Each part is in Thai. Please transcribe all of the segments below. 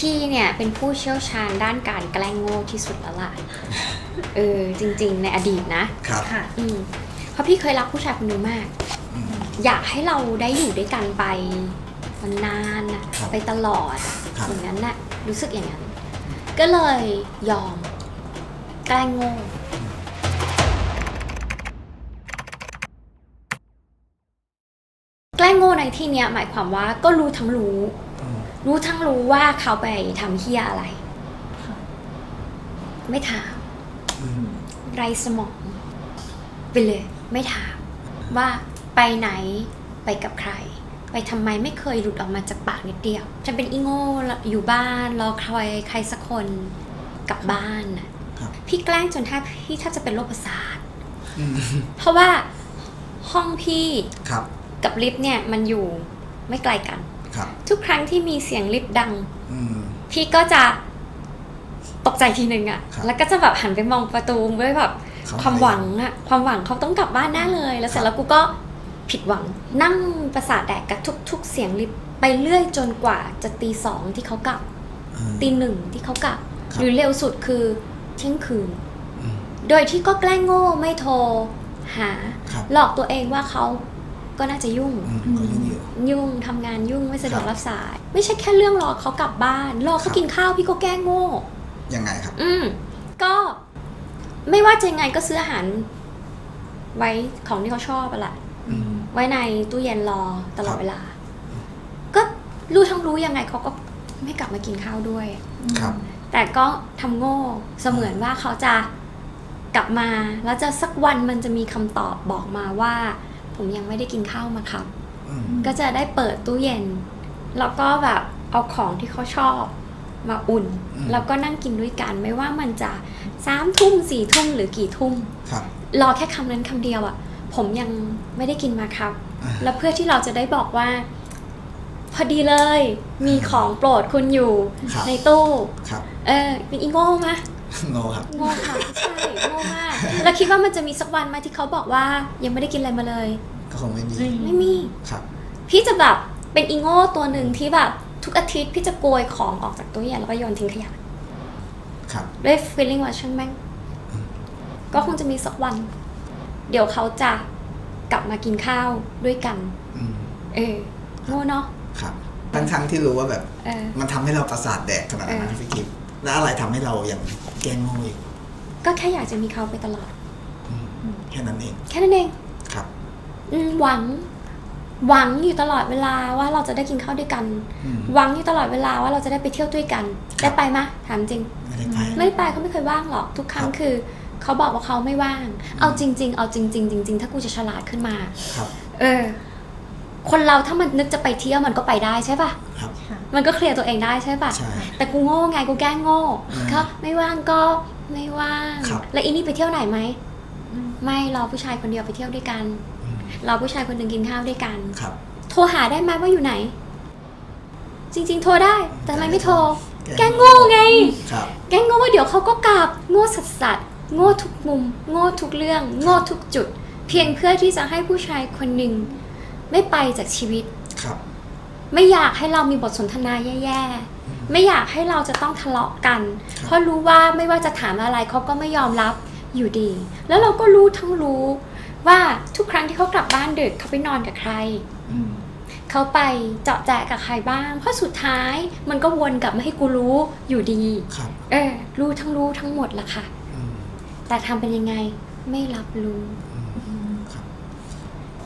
พี่เนี่ยเป็นผู้เชี่ยวชาญด้านการแกล้งโง่ที่สุดแล้วล่ะ เออจริงๆ ในอดีตนะครับค่ะ อืมเพราะพี่เคยรักผู้ชายคนหนึงมาก อืม อยากให้เราได้อยู่ด้วยกันไปนานๆน่ะครับไปตลอดอะครับ อย่างนั้นน่ะรู้สึกอย่างนั้น ก็เลยยอมแกล้งโง่แกล้งโง่ในที่เนี้ยหมายความว่าก็รู้ทั้งรู้อืม รู้ทั้งรู้ว่าเขาไปทำเฮียอะไรค่ะไม่ถามอืมไรสมองไปเลย ไม่ถาม ว่าไปไหนไปกับใคร ไปทำไมไม่เคยหลุดออกมาจากปากนิดเดียวฉันเป็นอีโง่อยู่บ้านรอใครใครสักคนกลับบ้านน่ะครับ พี่แกล้งจนแทบพี่แทบจะเป็นโรคประสาท อืมเพราะว่าห้องพี่ครับ กับลิฟต์เนี่ยมันอยู่ไม่ไกลกันครับ ทุกครั้งที่มีเสียงลิฟต์ดังอืมพี่ก็จะตกใจทีนึงอะครับแล้วก็จะแบบหันไปมองประตูด้วยแบบเขาความหวังอะความหวังเขาต้องกลับบ้านแน่เลย แล้วเสร็จแล้วกูก็ผิดหวังนั่งประสาทแดกกับทุก ๆ เสียงลิฟต์ไปเรื่อยจนกว่าจะตีสองที่เขากลับอืมตีหนึ่งที่เขากลับครับ หรือเร็วสุดคือเที่ยงคืนอืมโดยที่ก็แกล้งโง่ไม่โทรหาครับหลอกตัวเองว่าเขา ก็น่าจะยุ่ง อืมก็ยังอยู่ ยุ่งทำงานยุ่งไม่สะดวกครับ รับสาย ไม่ใช่แค่เรื่องรอเขากลับบ้าน รอครัเขาบกินข้าวพี่ก็แกล้งโง่ ยังไงครับ อืม ก็ไม่ว่าจะยังไงก็ซื้ออาหารไว้ของที่เขาชอบอะแหละอืม ไว้ในตู้เย็นรอตลอดครับ เวลา ก็รู้ทั้งรู้ยังไงเขาก็ไม่กลับมากินข้าวด้วย ครับ แต่ก็ทำโง่เสมือนว่าเขาจะกลับมา แล้วจะสักวันมันจะมีคำตอบบอกมาว่า ผมยังไม่ได้กินข้าวมาครับอืมก็จะได้เปิดตู้เย็น แล้วก็แบบเอาของที่เขาชอบมาอุ่นอืมแล้วก็นั่งกินด้วยกันไม่ว่ามันจะสามทุ่มสี่ทุ่มหรือกี่ทุ่มครับรอแค่คำนั้นคำเดียวอะ่ะ ผมยังไม่ได้กินมาครับอ่าแล้วเพื่อที่เราจะได้บอกว่า พอดีเลย มีของโปรดคุณอยู่ครับในตู้ครับเออเป็นอีโง่มะ โนครับ โง่ค่ะใช่โง่มาก แล้วคิดว่ามันจะมีสักวันไหมที่เขาบอกว่ายังไม่ได้กินอะไรมาเลย ก็คงไม่มีอืม ไม่มี ครับพี่จะแบบเป็นอีโง่ตัวหนึ่งที่แบบทุกอาทิตย์พี่จะโกยของออกจากตู้เย็นแล้วก็โยนทิ้งขยะครับ ด้วย feeling ว่าช่างแม่งอืมก็คงจะมีสักวัน เดี๋ยวเขาจะกลับมากินข้าวด้วยกัน อืมเออโง่เนาะ ครับ ทั้งทั้งๆที่รู้ว่าแบบ เออ มันทำให้เราประสาทแดกขนาดนั้นเออนะพี่กิฟต์ แล้วอะไรทำให้เรายังแกล้งโง่อีกก็แค่อยากจะมีเขาไปตลอดอืม แค่นั้นเองแค่นั้นเองครับ อืมหวัง หวังอยู่ตลอดเวลาว่าเราจะได้กินข้าวด้วยกัน อืม หวังอยู่ตลอดเวลาว่าเราจะได้ไปเที่ยวด้วยกัน ครับ ได้ไปไหมถามจริง ไม่ได้ไป ไม่ได้ไปเขาไม่เคยว่างหรอกทุกครั้งครับ คือเขาบอกว่าเขาไม่ว่าง เอาจริง ๆ เอาจริง ๆ จริง ๆ ถ้ากูจะฉลาดขึ้นมา ครับ เออ คนเราถ้ามันนึกจะไปเที่ยวมันก็ไปได้ใช่ปะครับค่ะมันก็เคลียร์ตัวเองได้ใช่ปะใช่ แต่กูโง่ไงกูแกล้งโง่อืมก็ไม่ว่างก็ไม่ว่าง ครับ แล้วอีนี่ไปเที่ยวไหนไหมอืม ไม่รอผู้ชายคนเดียวไปเที่ยวด้วยกันอืมรอผู้ชายคนหนึ่งกินข้าวด้วยกัน ครับโทรหาได้ไหมว่าอยู่ไหน จริง ๆ โทรได้ แต่ทำไมไม่โทร แกล้งแกล้งโง่ไง ครับ แกล้งโง่ว่าเดี๋ยวเขาก็กลับโง่สัสสัสๆโง่ทุกมุม โง่ทุกเรื่อง โง่ทุกจุด เพียงเพื่อที่จะให้ผู้ชายคนหนึ่ง ไม่ไปจากชีวิต ครับ ไม่อยากให้เรามีบทสนทนาแย่ๆ ไม่อยากให้เราจะต้องทะเลาะกันครับเพราะรู้ว่าไม่ว่าจะถามอะไรเขาก็ไม่ยอมรับอยู่ดี แล้วเราก็รู้ทั้งรู้ว่าทุกครั้งที่เขากลับบ้านดึกเขาไปนอนกับใครอืมเขาไปเจาะแจกับใครบ้าง เพราะสุดท้ายมันก็วนกลับมาให้กูรู้อยู่ดีครับเออ รู้ทั้งรู้ทั้งหมดละค่ะอืมแต่ทำเป็นยังไงไม่รับรู้ครับเ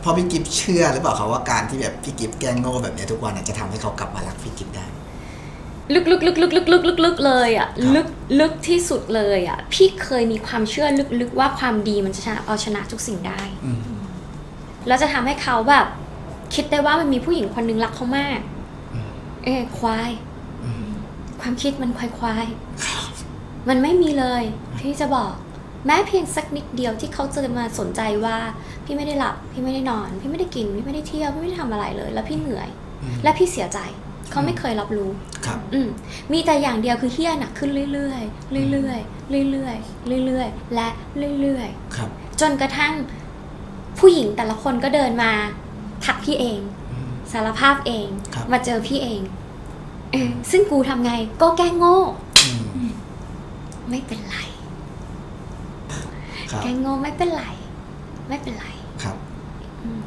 พอพี่กิฟเชื่อหรือเปล่าเขาว่าการที่แบบพี่กิฟแกล้งโง่แบบนี้ทุกวันจะทำให้เขากลับมารักพี่กิฟได้ ลึกๆึกลึกลึกลึกลึกลึกลึกเลยอะลึกลึกที่สุดเลยอะ พี่เคยมีความเชื่อลึกๆว่าความดีมันจะเอาชนะทุกสิ่งได้แล้วจะทำให้เขาแบบ คิดได้ว่ามันมีผู้หญิงคนนึงรักเขามาก เอ้ควายความคิดมันควายควายมันไม่มีเลยที่จะบอก แม้เพียงสักนิดเดียวที่เขาจะมาสนใจว่าพี่ไม่ได้หลับ พี่ไม่ได้นอน พี่ไม่ได้กิน พี่ไม่ได้เที่ยว พี่ไม่ได้ทำอะไรเลย แล้วพี่เหนื่อยอืมและพี่เสียใจ เขาไม่เคยรับรู้ครับอืมมีแต่อย่างเดียวคือเฮี้ยหนักขึ้นเรื่อยๆเรื่อยๆเรื่อยๆเรื่อยๆและเรื่อยครับๆจนกระทั่งผู้หญิงแต่ละคนก็เดินมาทักพี่เองอืมสารภาพเองครับมาเจอพี่เองเเออซึ่งกูทำไงก็แก้โง่อืมไม่เป็นไร ครับ แก้โง่ไม่เป็นไร ไม่เป็นไรครับอืม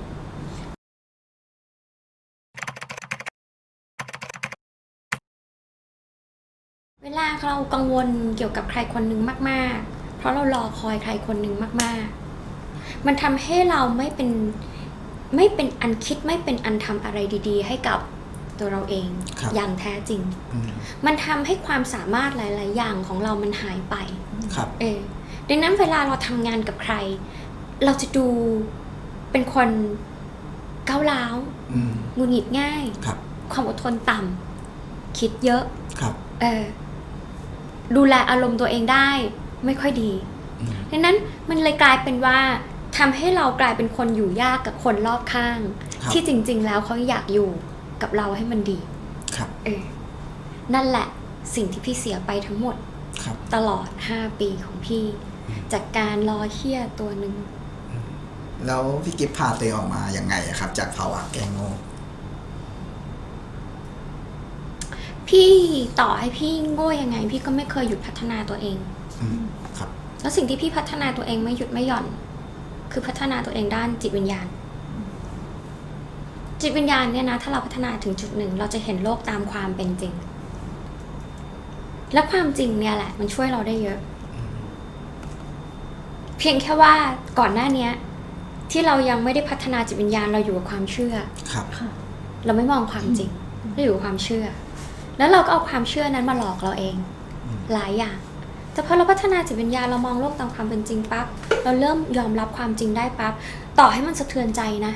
เวลาเรากังวลเกี่ยวกับใครคนหนึ่งมาก ๆ เพราะเรารอคอยใครคนหนึ่งมาก ๆ มันทำให้เราไม่เป็นไม่เป็นอันคิดไม่เป็นอันทำอะไรดี ๆ ให้กับตัวเราเองครับ อย่างแท้จริง อืมมันทำให้ความสามารถหลาย ๆ อย่างของเรามันหายไป ครับ เออ ดังนั้นเวลาเราทำงานกับใคร เราจะดูเป็นคนก้าวร้าวอืมหงุดหงิดง่าย ครับ ความอดทนต่ำคิดเยอะ ครับเออดูแลอารมณ์ตัวเองได้ไม่ค่อยดี อืมดังนั้นมันเลยกลายเป็นว่าทำให้เรากลายเป็นคนอยู่ยากกับคนรอบข้าง ครับ ที่จริง ๆ แล้วเขาอยากอยู่กับเราให้มันดีครับ เออนั่นแหละสิ่งที่พี่เสียไปทั้งหมดครับ ตลอด 5 ปีของพี่ จากการรอเฮี้ยตัวหนึ่ง แล้วพี่กิฟพาตัวเองออกมายังไงอะครับ จากภาวะแกงโง่พี่ต่อให้พี่โง่ยังไง พี่ก็ไม่เคยหยุดพัฒนาตัวเอง อืมครับ แล้วสิ่งที่พี่พัฒนาตัวเองไม่หยุดไม่หย่อน คือพัฒนาตัวเองด้านจิตวิญญาณ จิตวิญญาณเนี่ยนะ ถ้าเราพัฒนาถึงจุดหนึ่ง เราจะเห็นโลกตามความเป็นจริง และความจริงเนี่ยแหละ มันช่วยเราได้เยอะ เพียงแค่ว่าก่อนหน้าเนี้ย ที่เรายังไม่ได้พัฒนาจิตวิญญาณเราอยู่กับความเชื่อ ครับ ค่ะ เราไม่มองความจริงเราอยู่กับความเชื่อ แล้วเราก็เอาความเชื่อนั้นมาหลอกเราเอง อืม หลายอย่าง แต่พอเราพัฒนาจิตวิญญาณเรามองโลกตามความเป็นจริงปั๊บเราเริ่มยอมรับความจริงได้ปั๊บต่อให้มันสะเทือนใจนะ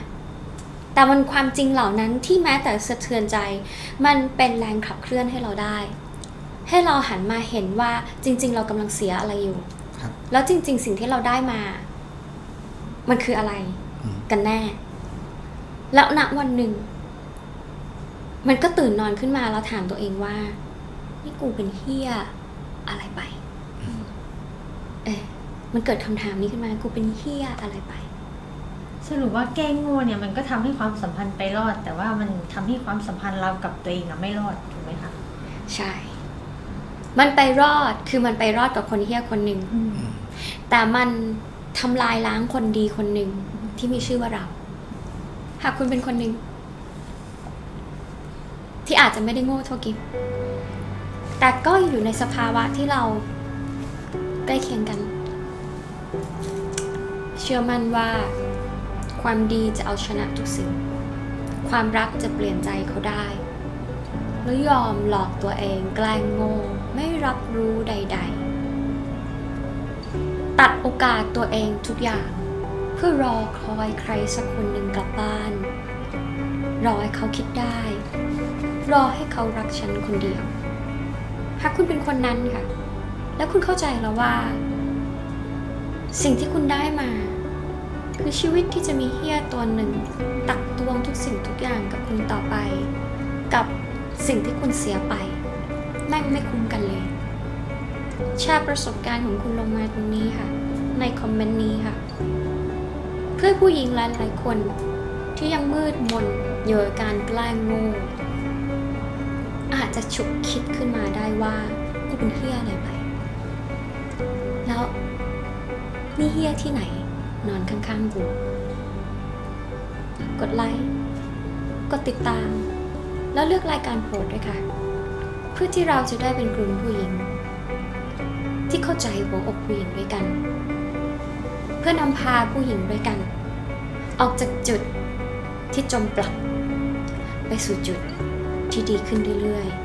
แต่มันความจริงเหล่านั้นที่แม้แต่สะเทือนใจ มันเป็นแรงขับเคลื่อนให้เราได้ ให้เราหันมาเห็นว่าจริง ๆ เรากำลังเสียอะไรอยู่ครับ แล้วจริง ๆ สิ่งที่เราได้มา มันคืออะไรอืมกันแน่ แล้วณวันหนึ่ง มันก็ตื่นนอนขึ้นมาแล้วถามตัวเองว่า นี่กูเป็นเฮียอะไรไป เออมันเกิดคำถามนี้ขึ้นมา กูเป็นเฮียอะไรไปสรุปว่าแก้งโง่เนี่ยมันก็ทำให้ความสัมพันธ์ไปรอด แต่ว่ามันทำให้ความสัมพันธ์เรากับตัวเองอะไม่รอดถูกไหมคะใช่ มันไปรอดคือมันไปรอดกับคนเฮียคนหนึ่งอืมอืม แต่มันทำลายล้างคนดีคนหนึ่งที่มีชื่อว่าเรา หากคุณเป็นคนหนึ่งที่อาจจะไม่ได้โง่เท่ากิฟแต่ก็อยู่ในสภาวะที่เราใกล้เคียงกัน เชื่อมั่นว่าความดีจะเอาชนะทุกสิ่ง ความรักจะเปลี่ยนใจเขาได้แล้วยอมหลอกตัวเองแกล้งโง่ไม่รับรู้ใด ๆ ตัดโอกาสตัวเองทุกอย่าง เพื่อรอคอยใครสักคนหนึ่งกลับบ้าน รอให้เขาคิดได้ รอให้เขารักฉันคนเดียว หากคุณเป็นคนนั้นค่ะ แล้วคุณเข้าใจแล้วว่า สิ่งที่คุณได้มา คือชีวิตที่จะมีเฮียตัวหนึ่ง ตักตวงทุกสิ่งทุกอย่างกับคุณต่อไป กับสิ่งที่คุณเสียไปแม่งไม่คุ้มกันเลย แชร์ประสบการณ์ของคุณลงมาตรงนี้ค่ะ ในคอมเมนต์นี้ค่ะ เพื่อผู้หญิงหลาย ๆ คนที่ยังมืดมนอยู่กับการแกล้งโง่อาจจะฉุกคิดขึ้นมาได้ว่ากูเป็นเฮียอะไรไป แล้วนี่เฮียที่ไหน นอนข้าง ๆ กู กดไลค์ กดติดตาม แล้วเลือกรายการโปรดด้วยค่ะ เพื่อที่เราจะได้เป็นกลุ่มผู้หญิง ที่เข้าใจหัวอกผู้หญิงด้วยกัน เพื่อนำพาผู้หญิงด้วยกัน ออกจากจุดที่จมปลัก ไปสู่จุดที่ดีขึ้นเรื่อยๆ